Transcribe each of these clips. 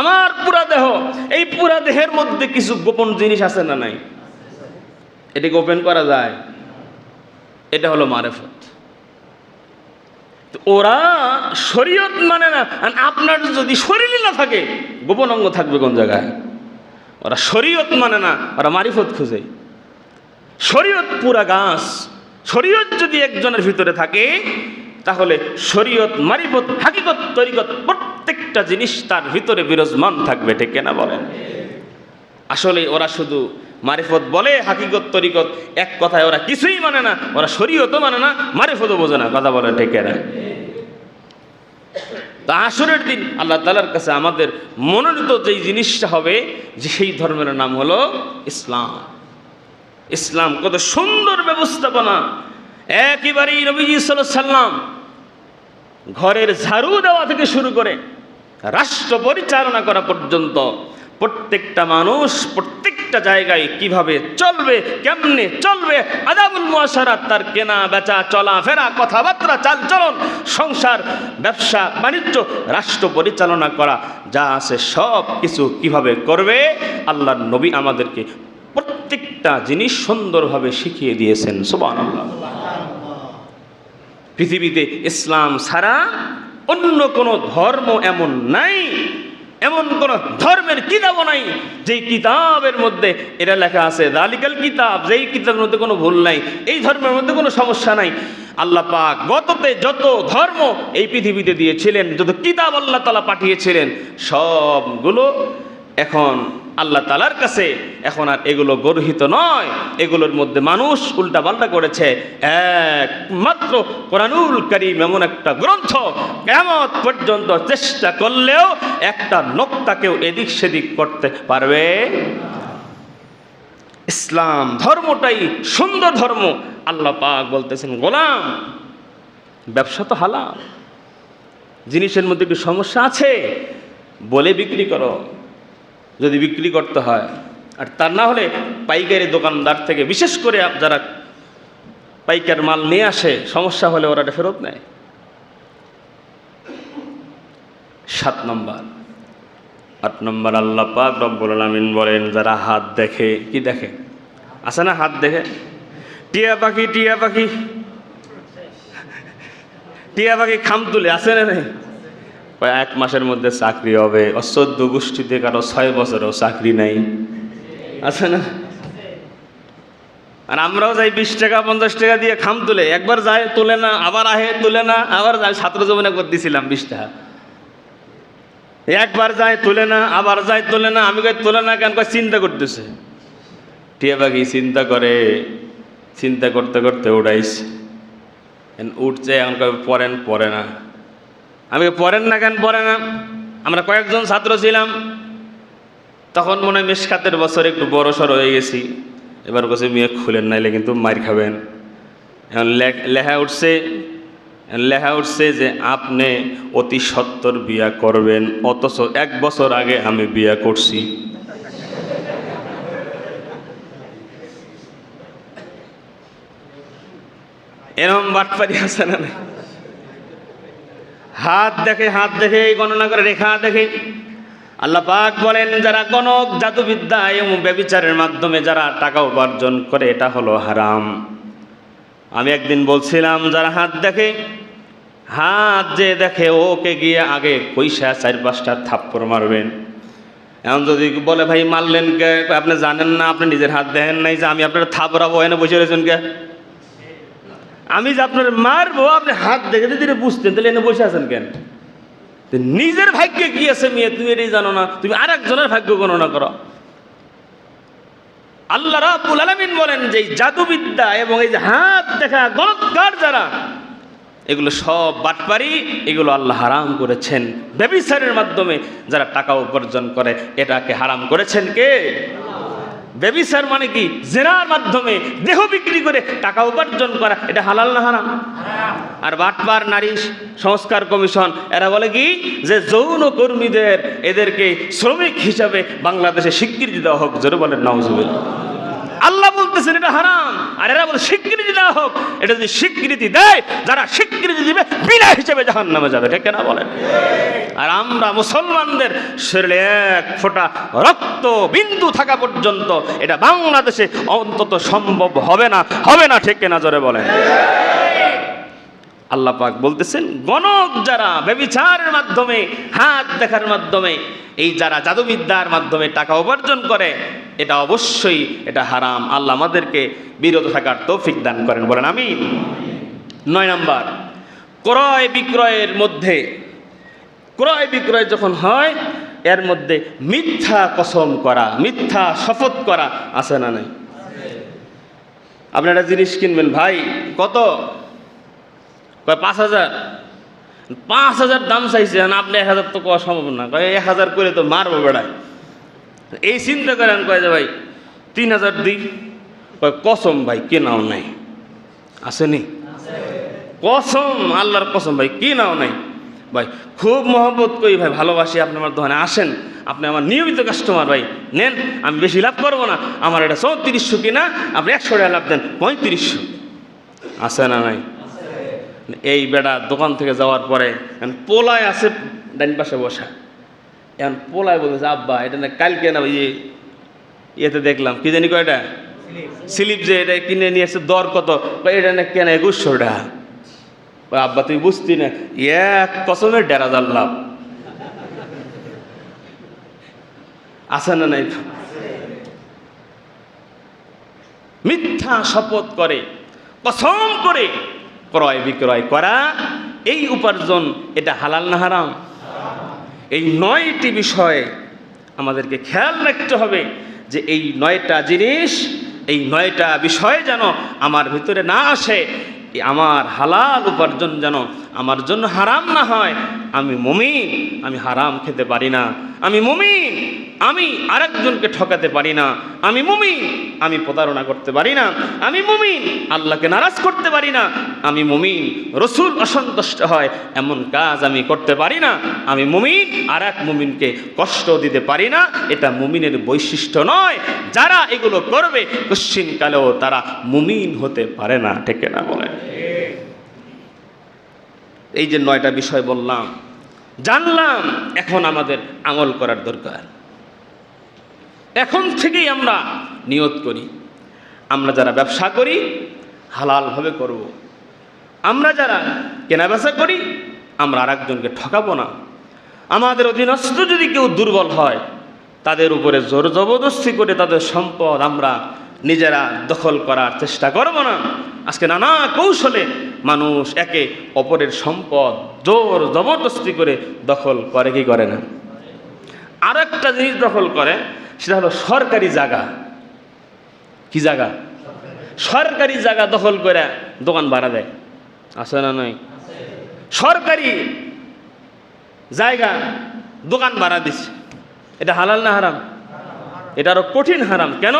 আমার পুরা দেহ, এই পুরা দেহের মধ্যে কিছু গোপন জিনিস আছে না নাই? এটাকে ওপেন করা যায়? এটা হলো মারেফত। ওরা শরীয়ত মানে না আপনার যদি শরীরই না থাকে, গোপন অঙ্গ থাকবে কোন জায়গায়? ওরা শরীয়ত মানে না, ওরা মারিফত খুঁজে। শরীয়ত পুরা গাছ। শরীয়ত যদি একজনের ভিতরে থাকে, তাহলে শরীয়ত, মারিফত, হাকিকত, তরিকত প্রত্যেকটা জিনিস তার ভিতরে বিরাজমান থাকবে, ঠিক না বলেন? আসলে ওরা শুধু মারিফত বলে, হাকিকত, তরিকত, এক কথায় ওরা কিছুই মানে না, ওরা শরীয়তও মানে না, মারিফতও বোঝে না, কথা বলে ঠিক না তা আসরের দিন আল্লাহ তালার কাছে আমাদের মনোনীত যেই জিনিসটা হবে, যে সেই ধর্মের নাম হলো ইসলাম। ইসলাম কত সুন্দর ব্যবস্থাপনা। একেবারেই নবীজি সাল্লাম ঘরের ঝাড়ু দেওয়া থেকে শুরু করে রাষ্ট্র পরিচালনা করা পর্যন্ত প্রত্যেকটা মানুষ প্রত্যেকটা জায়গায় কীভাবে চলবে, কেমনে চলবে, আদাবুল মুআশারাত, তার কেনা, বেচা, চলা, ফেরা, কথাবার্তা, চালচলন, সংসার, ব্যবসা, বাণিজ্য, রাষ্ট্র পরিচালনা করা, যা আছে সব কিছু কীভাবে করবে, আল্লাহর নবী আমাদেরকে প্রত্যেকটা জিনিস সুন্দরভাবে শিখিয়ে দিয়েছেন, সুবহানাল্লাহ। পৃথিবীতে ইসলাম ছাড়া অন্য কোনো ধর্ম এমন নাই, এমন কোন ধর্মের কিতাবও নাই, যেই কিতাবের মধ্যে এটা লেখা আছে, দালিকাল কিতাব যেই কিতাবের মধ্যে কোনো ভুল নাই, এই ধর্মের মধ্যে কোনো সমস্যা নাই। আল্লাহ পাক গততে যত ধর্ম এই পৃথিবীতে দিয়েছিলেন, যত কিতাব আল্লাহ তালা পাঠিয়েছিলেন, সবগুলো এখন আল্লাহ তালার কাছে। এখন আর এগুলো গর্হিত নয়। এগুলোর মধ্যে মানুষ উল্টাপাল্টা করেছে। একমাত্র কোরআনুল করিম এমন একটা গ্রন্থ কেমত পর্যন্ত চেষ্টা করলেও একটা নোক্তাকেও এদিক সেদিক করতে পারবে। ইসলাম ধর্মটাই সুন্দর ধর্ম। আল্লাহ পাক বলতেছেন, গোলাম, ব্যবসা তো হালাল। জিনিসের মধ্যে কি সমস্যা আছে, বলে বিক্রি করো। যদি বিক্রি করতে হয়। আর তা না হলে পাইকারি দোকানদার থেকে বিশেষ করে যারা পাইকার মাল নিয়ে আসে, সমস্যা হলে ওরা এটা ফেরত নেয়। সাত নম্বর। আট নম্বর আল্লাহ পাক রব্বুল আলামিন বলেন, যারা হাত দেখে, কি দেখে? আছে না হাত দেখে? টিয়া পাখি টিয়া পাখি। টিয়া পাখি খাম তুলে, আছে না এক মাসের মধ্যে চাকরি হবে। চোদ্দ গোষ্ঠীতে কারও ছয় বছরেও চাকরি নাই। আছে না? আর আমরাও যাই বিশ টাকা, পঞ্চাশ টাকা দিয়ে খাম তুলে। একবার যায়, তুলে না, আবার আহে, তুলে না, আবার যায়। ছাত্র জীবনে একবার দিছিলাম বিশ টাকা। একবার যায়, তুলে না, আবার যায়, তুলে না, আমি কই তুলে না কেন? কয় চিন্তা করতেছে। টিয়া পাখি চিন্তা করে, চিন্তা করতে করতে উড়াইছে। উঠছে, এখন কয় পড়েন, পড়ে না। আমি পড়েন না কেন, পড়ে না। আমরা কয়েকজন ছাত্র ছিলাম। তখন মনে হয় মেশকাতের বছর একটু বড় সড় হয়ে গেছি। এবার কাছে মেয়ে, খুলেন, নাইলে কিন্তু মার খাবেন। এখন লেখা উঠছে লেখা উঠছে যে, আপনি অতি সত্তর বিয়া করবেন, অথচ এক বছর আগে আমি বিয়া করছি। এরকম বাটপারি আছে না? হাত দেখে হাত দেখে গণনা করে রেখা দেখে। আল্লাহ পাক বলেন, যারা গণক, জাদুবিদ্যা এবং ব্যবিচারের মাধ্যমে যারা টাকা উপার্জন করে, এটা হলো হারাম। আমি একদিন বলছিলাম, যারা হাত দেখে, হাত যে দেখে, ওকে গিয়ে আগে পয়সা চার পাঁচটা থাপ্পড় মারবেন। এখন যদি বলে, ভাই, মারলেন কে? আপনি জানেন না, আপনি নিজের হাত দেখেন নাই যে আমি আপনার থাপড়াবো, এনে বসে রয়েছেন কে? আমি যে আপনার মারবো, আপনি হাত দেখে যদি বুঝতেন, তাহলে এনে বসে আছেন কেন? নিজের ভাগ্যে কি আছে মেয়ে, তুমি এটাই জানো না। তুমি আর একজনের ভাগ্য গণনা করো। আল্লাহ রাব্বুল আলামিন বলেন যে এই জাদুবিদ্যা এবং এই যে হাত দেখা, গণৎকার যারা, এগুলো সব বাটপারি, এগুলো আল্লাহ হারাম করেছেন। ব্যবিচারের মাধ্যমে যারা টাকা উপার্জন করে, এটাকে হারাম করেছেন কে? ব্যবিচার মানে কি? জেনার মাধ্যমে দেহ বিক্রি করে টাকা উপার্জন করা, এটা হালাল না হারাম? আর বাটপার নারী সংস্কার কমিশন, এরা বলে কি? যে যৌন কর্মীদের, এদেরকে শ্রমিক হিসাবে বাংলাদেশে স্বীকৃতি দেওয়া হোক, জোরে বলেন নওয়াজ আল্লাহ বলতেছেন, এটা হারাম। আর এরা বলে, স্বীকৃতি দেওয়া হোক। এটা যদি স্বীকৃতি দেয়, যারা স্বীকৃতি দিবে, বিনা হিসেবে জাহান নামে যাবে। ঠিক না বলেন? আর আমরা মুসলমানদের শরীরে এক ফোঁটা রক্ত বিন্দু থাকা পর্যন্ত এটা বাংলাদেশে অন্তত সম্ভব হবে না। হবে না, ঠিক না জোরে বলেন? আল্লাহ পাক বলতেছেন, গণক যারা ব্যবিচারের মাধ্যমে, হাত দেখার মাধ্যমে, এই যারা জাদুবিদ্যার মাধ্যমে টাকা উপার্জন করে, এটা অবশ্যই এটা হারাম। আল্লাহ আমাদেরকে বিরত থাকার তৌফিক দান করেন। বলেন আমি নয় নাম্বার, ক্রয় বিক্রয়ের মধ্যে, ক্রয় বিক্রয় যখন হয়, এর মধ্যে মিথ্যা কসম করা, মিথ্যা শপথ করা আছে না নাই? আপনি একটা জিনিস কিনবেন, ভাই, কত? কয়, পাঁচ হাজার? পাঁচ হাজার দাম চাইছে আর আপনি এক হাজার তো কোয়া সম্ভব না। কয়, এক হাজার করে তো মারবো বেড়ায়। এই চিন্তা করেন, কয় যে ভাই, তিন হাজার দিই। কয়, কসম ভাই, কেনাও নাই। আসেনি? কসম, আল্লাহর কসম ভাই, কেনাও নাই। ভাই, খুব মহব্বত করি ভাই, ভালোবাসি আপনি আমার দোকানে। আসেন, আপনি আমার নিয়মিত কাস্টমার ভাই। নেন, আমি বেশি লাভ করব না। আমার এটা চৌত্রিশশো কিনা, আপনি একশো টাকা লাভ দেন, পঁয়ত্রিশশো। আছে না নাই? এই বেড়া দোকান থেকে যাওয়ার পরে এখন পোলায় আছে ডান পাশে বসা। এখন পোলায় বলতেছে, আব্বা, এটা না কালকে না ইয়ে ইয়েতে দেখলাম, কি জানি কয়টা? স্লিপ যে এটা কিনে নিয়ে এসে দর কত? এটা না কেন একুশশো আব্বা, তুই বুঝতি না, এক কসমের ডেরা জানলাম আছে না নাই? মিথ্যা শপথ করে, কসম করে ক্রয় বিক্রয় করা, এই উপার্জন এটা হালাল না হারাম? এই নয়টি বিষয়ে আমাদেরকে খেয়াল রাখতে হবে যে এই নয়টা জিনিস, এই নয়টা বিষয় যেন আমার ভিতরে না আসে আমার হালাল উপার্জন যেন আমার জন্য হারাম না হয়। আমি মমিন, আমি হারাম খেতে পারি না। আমি মমিন, আমি আরেকজনকে ঠকাতে পারি না। আমি মুমিন, আমি প্রতারণা করতে পারি না। আমি মুমিন, আল্লাহকে নারাজ করতে পারি না। আমি মুমিন, রসুল অসন্তুষ্ট হয়, এমন কাজ আমি করতে পারি না। আমি মুমিন আর এক মুমিনকে কষ্ট দিতে পারি না। এটা মুমিনের বৈশিষ্ট্য নয়। যারা এগুলো করবে কালেও তারা মুমিন হতে পারে না। ঠিক না বলেন? এই যে নয়টা বিষয় বললাম, জানলাম এখন আমাদের আমল করার দরকার। এখন থেকেই আমরা নিয়ত করি। আমরা যারা ব্যবসা করি, হালালভাবে করব। আমরা যারা কেনাবেচা করি, আমরা আর একজনকে ঠকাবো না। আমাদের অধীনস্থ যদি কেউ দুর্বল হয়, তাদের উপরে জোর জবরদস্তি করে তাদের সম্পদ আমরা নিজেরা দখল করার চেষ্টা করব না। আজকে নানা কৌশলে মানুষ একে অপরের সম্পদ জোর জবরদস্তি করে দখল করে, কি করে না? আর একটা জিনিস দখল করে, সেটা হলো সরকারি জায়গা। কি জায়গা? সরকারি জায়গা দখল করে দোকান ভাড়া দেয়। আছে না নয় সরকারি জায়গা দোকান ভাড়া দিচ্ছে। এটা হালাল না হারাম? এটা আরও কঠিন হারাম। কেন?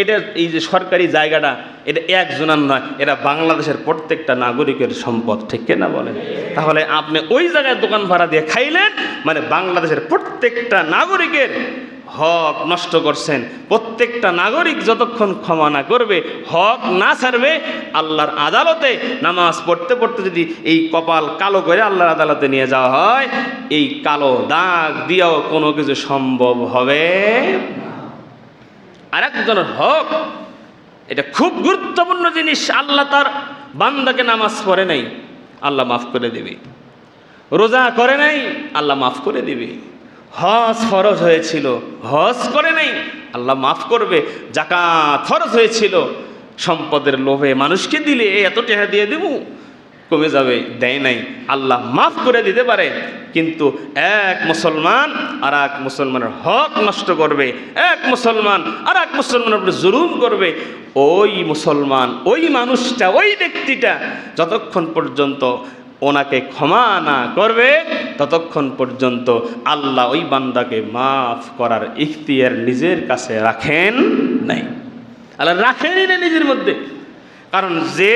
এটা এই যে সরকারি জায়গাটা, এটা এক একজনের নয়, এটা বাংলাদেশের প্রত্যেকটা নাগরিকের সম্পদ, ঠিক না বলেন? তাহলে আপনি ওই জায়গায় দোকান ভাড়া দিয়ে খাইলেন মানে বাংলাদেশের প্রত্যেকটা নাগরিকের হক নষ্ট করছেন। প্রত্যেকটা নাগরিক যতক্ষণ ক্ষমা না করবে, হক না ছাড়বে, আল্লাহর আদালতে নামাজ পড়তে পড়তে যদি এই কপাল কালো করে আল্লাহর আদালতে নিয়ে যাওয়া হয়, এই কালো দাগ দিয়েও কোনো কিছু সম্ভব হবে আর একজনের হক, এটা খুব গুরুত্বপূর্ণ জিনিস, আল্লাহ তার বান্দাকে নামাজ পড়ে নাই, আল্লাহ মাফ করে দেবে। রোজা করে নাই, আল্লাহ মাফ করে দিবে। হজ ফরজ হয়েছিল, হজ করে নাই, আল্লাহ মাফ করবে। জাকাত ফরজ হয়েছিল, সম্পদের লোভে মানুষকে দিলে এত টাকা দিয়ে দেব কমে যাবে, দেয় নাই। আল্লাহ মাফ করে দিতে পারে, কিন্তু এক মুসলমান আর এক মুসলমানের হক নষ্ট করবে। এক মুসলমান আর এক মুসলমানের উপরে জুলুম করবে। ওই মুসলমান, ওই মানুষটা, ওই ব্যক্তিটা যতক্ষণ পর্যন্ত ওনাকে ক্ষমা না করবে, ততক্ষণ পর্যন্ত আল্লাহ ওই বান্দাকে মাফ করার ইখতিয়ার নিজের কাছে রাখেন নাই। আল্লাহ রাখেনই না নিজের মধ্যে। কারণ যে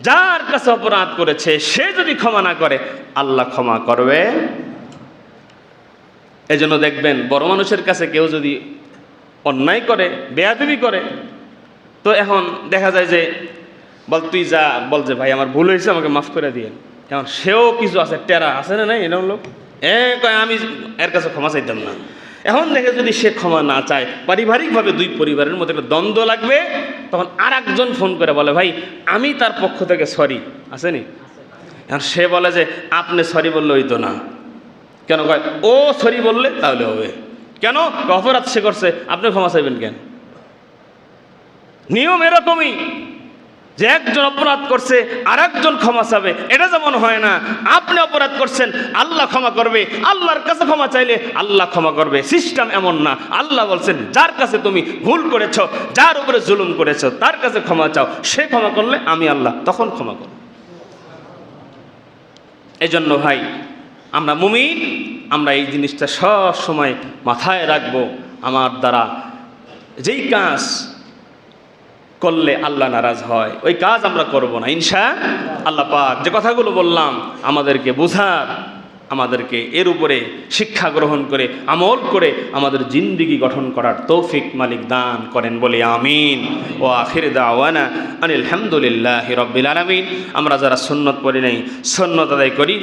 যার কাছে অপরাধ করেছে, সে যদি ক্ষমা না করে, আল্লাহ ক্ষমা করবে। এজন্য দেখবেন, বড় মানুষের কাছে কেউ যদি অন্যায় করে, বেয়াদবি করে, তো এখন দেখা যায় যে, বল, তুই যা, বল যে, ভাই, আমার ভুল হয়েছে, আমাকে মাফ করে দিয়ে এখন সেও কিছু আছে, টেরা আছে না নাই, এরকম লোক? এ, কয়, আমি এর কাছে ক্ষমা চাইতাম না। এখন দেখে যদি সে ক্ষমা না চায়, পারিবারিকভাবে দুই পরিবারের মধ্যে একটা দ্বন্দ্ব লাগবে তখন আর একজন ফোন করে বলে, ভাই, আমি তার পক্ষ থেকে সরি আসেনি? এখন সে বলে যে, আপনি সরি বললে ওই তো না। কেন? কয়, ও সরি বললে তাহলে হবে। কেন? অপরাধ সে করছে। আপনি ক্ষমা চাইবেন কেন? নিয়ম এরকমই। যে একজন অপরাধ করছে আর একজন ক্ষমা চাবে। এটা যেমন হয় না, আপনি অপরাধ করছেন, আল্লাহ ক্ষমা করবে। আল্লাহর কাছে ক্ষমা চাইলে আল্লাহ ক্ষমা করবে। সিস্টেম এমন না। আল্লাহ বলছেন, যার কাছে তুমি ভুল করেছ, যার উপরে জুলুম করেছ, তার কাছে ক্ষমা চাও। সে ক্ষমা করলে আমি আল্লাহ তখন ক্ষমা করব। এই জন্য ভাই, আমরা মুমিন, আমরা এই জিনিসটা সব সময় মাথায় রাখব। আমার দ্বারা যেই কাজ করলে আল্লাহ নারাজ হয়। ওই কাজ আমরা করব না, ইনশা আল্লাহ পাক। যে কথাগুলো বললাম, আমাদেরকে বোঝার, আমাদেরকে এর উপরে শিক্ষা গ্রহণ করে, আমল করে আমাদের জিন্দিগি গঠন করার তৌফিক মালিক দান করেন বলে আমিন। ও আখির দাওয়ানা আনিল হামদুলিল্লাহ রব্বিল আলমিন। আমরা যারা সন্ন্যত পড়ি নাই সন্ন্যত আদায় করি